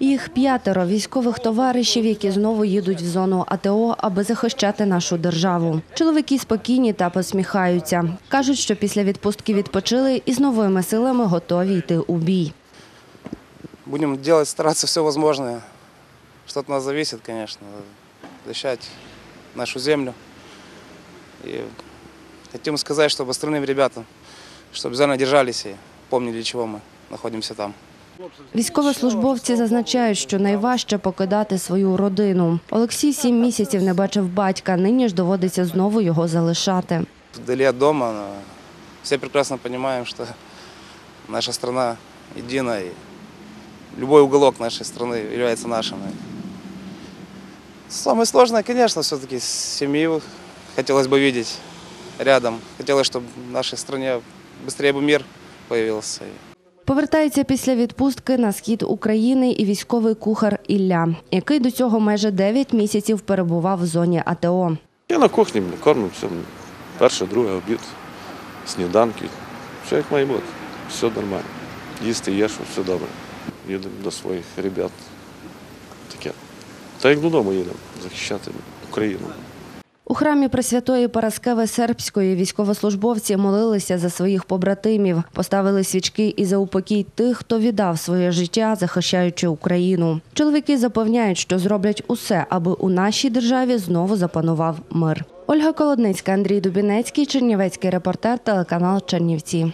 Їх п'ятеро військових товаришів, які знову їдуть в зону АТО, аби захищати нашу державу. Чоловіки спокійні та посміхаються. кажуть, що після відпустки відпочили і з новими силами готові йти у бій. Будем делать, стараться все возможное. Что от нас зависит, конечно. Защищать нашу землю. И хотим сказать, чтобы остальным ребятам, чтобы обязательно держались и помнили, для чего мы находимся там. Військовослужбовці зазначають, що найважче покидати свою родину. Олексій сім місяців не бачив батька. Нині ж доводиться знову його залишати. Вдали от дома, но все прекрасно понимаем, что наша страна едина, и любой уголок нашей страны является нашим. И Самое сложное, конечно, все-таки семью хотелось бы видеть рядом. Хотелось, чтобы в нашей стране быстрее бы мир появился. Повертається після відпустки на схід України і військовий кухар Ілля, який до цього майже 9 місяців перебував в зоні АТО. Я на кухні кормлю. Перше, друге, обід, сніданки. Все як має бути. Все нормально. Їсти є, що все добре. Їдемо до своїх ребят. Таке. Та як додому їдемо захищати Україну. Храмі Пресвятої Параскеви Сербської військовослужбовці молилися за своїх побратимів, поставили свічки і за упокій тих, хто віддав своє життя, захищаючи Україну. Чоловіки запевняють, що зроблять усе, аби у нашій державі знову запанував мир. Ольга Колодницька, Андрій Дубінецький, Чернівецький репортер, телеканал Чернівці.